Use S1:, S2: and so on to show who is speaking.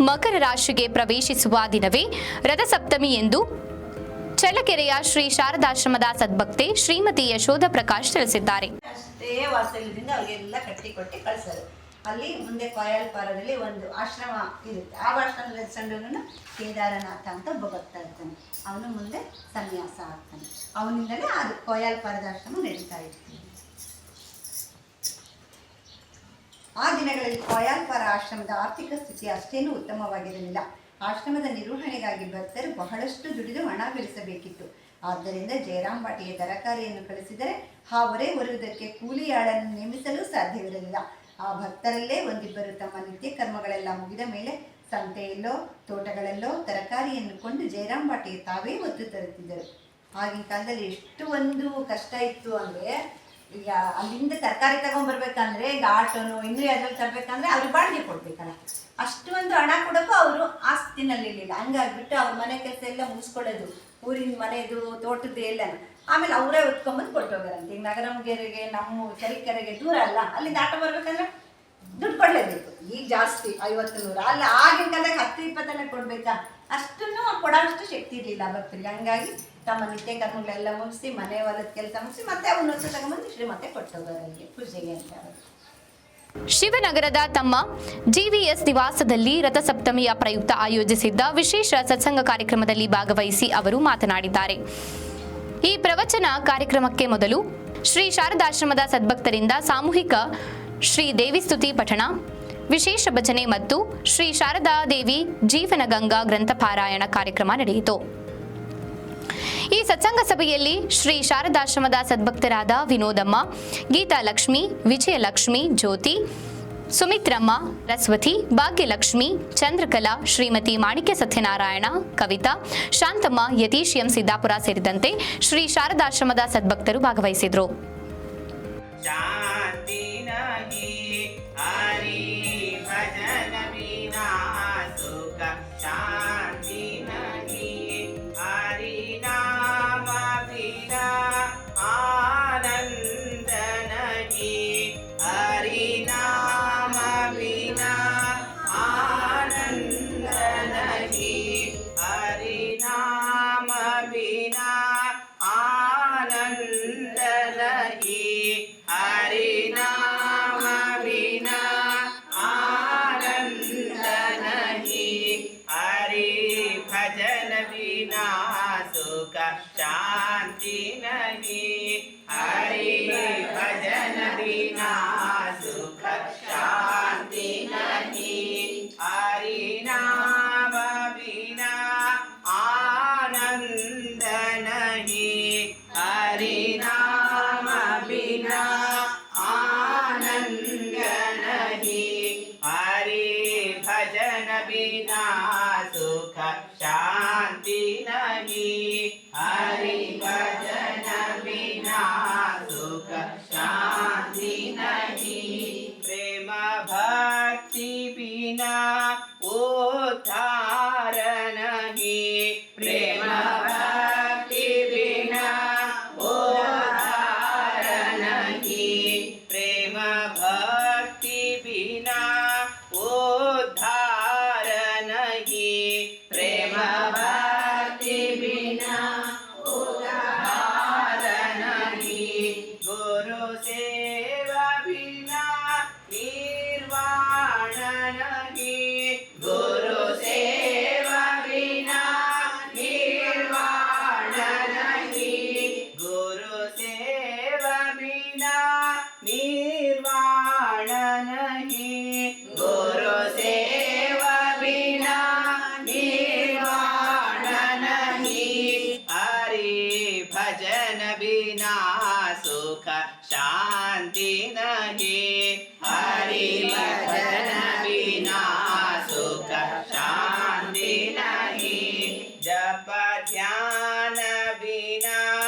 S1: ಮಕರ ರಾಶಿಗೆ ಪ್ರವೇಶಿಸುವ ದಿನವೇ ರಥಸಪ್ತಮಿ ಎಂದು ಚಳ್ಳಕೆರೆಯ ಶ್ರೀ ಶಾರದಾಶ್ರಮದ ಸದ್ಭಕ್ತೆ ಶ್ರೀಮತಿ ಯಶೋಧ ಪ್ರಕಾಶ್ ತಿಳಿಸಿದ್ದಾರೆ.
S2: ಅಲ್ಲಿ ಮುಂದೆ ಕೊಯಲ್ಪಾರದಲ್ಲಿ ಒಂದು ಆಶ್ರಮ ಇರುತ್ತೆ. ಆ ಆಶ್ರಮದಲ್ಲಿ ಸಂಡೂನು ಕೇದಾರನಾಥ ಅಂತ ಒಬ್ಬ ಭಕ್ತ ಇರ್ತಾನೆ. ಅವನು ಮುಂದೆ ಸನ್ಯಾಸ ಆಗ್ತಾನೆ. ಅವನಿಂದಲೇ ಅದು ಕೊಯಲ್ಪಾರದ ಆಶ್ರಮ ನಡೀತಾ ಇರ್ತೀನಿ ಆ ದಿನಗಳಲ್ಲಿ ಕಾಯಾಲ್ಪಾರ ಆಶ್ರಮದ ಆರ್ಥಿಕ ಸ್ಥಿತಿ ಅಷ್ಟೇನೂ ಉತ್ತಮವಾಗಿರಲಿಲ್ಲ. ಆಶ್ರಮದ ನಿರ್ವಹಣೆಗಾಗಿ ಭಕ್ತರು ಬಹಳಷ್ಟು ದುಡಿದು ಹಣ ಗಳಿಸಬೇಕಿತ್ತು. ಆದ್ದರಿಂದ ಜಯರಾಮ್ ಬಾಟಿಗೆ ತರಕಾರಿಯನ್ನು ಕಳಿಸಿದರೆ ಆ ಹೊರೆ ಹೊರುವುದಕ್ಕೆ ಕೂಲಿಯಾಳನ್ನು ನೇಮಿಸಲು ಸಾಧ್ಯವಿರಲಿಲ್ಲ. ಆ ಭಕ್ತರಲ್ಲೇ ಒಂದಿಬ್ಬರು ತಮ್ಮ ನಿತ್ಯ ಕರ್ಮಗಳೆಲ್ಲ ಮುಗಿದ ಮೇಲೆ ಸಂತೆಯಲ್ಲೋ, ತೋಟಗಳಲ್ಲೋ ತರಕಾರಿಯನ್ನು ಕೊಂಡು ಜಯರಾಮ್ ಬಾಟಿಗೆ ತಾವೇ ಒತ್ತು ತರುತ್ತಿದ್ದರು. ಆಗಿನ ಕಾಲದಲ್ಲಿ ಎಷ್ಟು ಒಂದು ಕಷ್ಟ ಇತ್ತು ಅಂದರೆ ಈಗ ಅಲ್ಲಿಂದ ತರಕಾರಿ ತಗೊಂಡ್ಬರ್ಬೇಕಂದ್ರೆ ಈಗ ಆಟೋನು ಇನ್ನೂ ಯಾವ್ದ್ರಲ್ಲಿ ತರಬೇಕಂದ್ರೆ ಅವ್ರಿಗೆ ಬಾಡಿಗೆ ಕೊಡ್ಬೇಕಲ್ಲ. ಅಷ್ಟು ಒಂದು ಹಣ ಕೊಡೋಕ್ಕೂ ಅವರು ಆಸ್ತಿನಲ್ಲಿ ಇರಲಿಲ್ಲ. ಹಂಗಾಗ್ಬಿಟ್ಟು ಅವ್ರ ಮನೆ ಕೆಲಸ ಎಲ್ಲ ಮುಗಿಸ್ಕೊಳ್ಳೋದು, ಊರಿನ ಮನೆಯದು ತೋಟದ್ದು ಎಲ್ಲ. ಆಮೇಲೆ ಅವರೇ ಹೊತ್ಕೊಂಬಂದು ಕೊಟ್ಟು ಹೋಗಾರಂತೆ ಈಗ ನಗರಂಗೆರೆಗೆ ನಮ್ಮ ಚಳಿಕೆರೆಗೆ ದೂರ ಅಲ್ಲ. ಅಲ್ಲಿಂದ ಆಟೋ ಬರ್ಬೇಕಂದ್ರೆ ದುಡ್ಡು ಕೊಡಲೇಬೇಕು. ಈಗ ಜಾಸ್ತಿ, ಐವತ್ತು ನೂರು. ಅಲ್ಲ, ಆಗಿನ ಕಾಲದಾಗ ಹತ್ತು ಇಪ್ಪತ್ತನೇ ಕೊಡ್ಬೇಕಾ? ಅಷ್ಟನ್ನು ಕೊಡೋಷ್ಟು ಶಕ್ತಿ ಇರಲಿಲ್ಲ ಭಕ್ತರಿಗೆ. ಹಂಗಾಗಿ ತಮ್ಮ ನಿತ್ಯ ಕರ್ಮಗಳೆಲ್ಲ ಮುಗಿಸಿ, ಮನೆ ಹೊಲದ ಕೆಲಸ ಮುಗಿಸಿ, ಮತ್ತೆ ಅವನ್ನ ಹೊತ್ತು ತಗೊಂಬಂದು ಶ್ರೀ ಮತ್ತೆ ಹೋಗೋರು ಅಲ್ಲಿಗೆ ಪೂಜೆಗೆ ಅಂತ
S1: ಶಿವನಗರದ ತಮ್ಮ ಜಿವಿಎಸ್ ನಿವಾಸದಲ್ಲಿ ರಥಸಪ್ತಮಿಯ ಪ್ರಯುಕ್ತ ಆಯೋಜಿಸಿದ್ದ ವಿಶೇಷ ಸತ್ಸಂಗ ಕಾರ್ಯಕ್ರಮದಲ್ಲಿ ಭಾಗವಹಿಸಿ ಅವರು ಮಾತನಾಡಿದ್ದಾರೆ. ಈ ಪ್ರವಚನ ಕಾರ್ಯಕ್ರಮಕ್ಕೆ ಮೊದಲು ಶ್ರೀ ಶಾರದಾಶ್ರಮದ ಸದ್ಭಕ್ತರಿಂದ ಸಾಮೂಹಿಕ ಶ್ರೀ ದೇವಿ ಸ್ತುತಿ ಪಠಣ ವಿಶೇಷ ಭಜನೆ ಮತ್ತು ಶ್ರೀ ಶಾರದಾ ದೇವಿ ಜೀವನಗಂಗಾ ಗ್ರಂಥ ಪಾರಾಯಣ ಕಾರ್ಯಕ್ರಮ ನಡೆಯಿತು. ಈ ಸತ್ಸಂಗ ಸಭೆಯಲ್ಲಿ ಶ್ರೀ ಶಾರದಾಶ್ರಮದ ಸದ್ಭಕ್ತರಾದ ವಿನೋದಮ್ಮ ಗೀತಾಲಕ್ಷ್ಮಿ ವಿಜಯಲಕ್ಷ್ಮಿ ಜ್ಯೋತಿ, ಸುಮಿತ್ರಮ್ಮ ಸರಸ್ವತಿ ಭಾಗ್ಯಲಕ್ಷ್ಮಿ, ಚಂದ್ರಕಲಾ, ಶ್ರೀಮತಿ ಮಾಣಿಕ್ಯ ಸತ್ಯನಾರಾಯಣ, ಕವಿತಾ, ಶಾಂತಮ್ಮ, ಯತೀಶ್ ಎಂ ಸಿದ್ದಾಪುರ ಸೇರಿದಂತೆ ಶ್ರೀ ಶಾರದಾಶ್ರಮದ ಸದ್ಭಕ್ತರು ಭಾಗವಹಿಸಿದರು.
S3: भजन बिना सुख शान्ति नहि हरि भजन बिना सुख भजन बिना सुख शान्ति नहि हरि बिना सुख शांति नहीं हरि भजन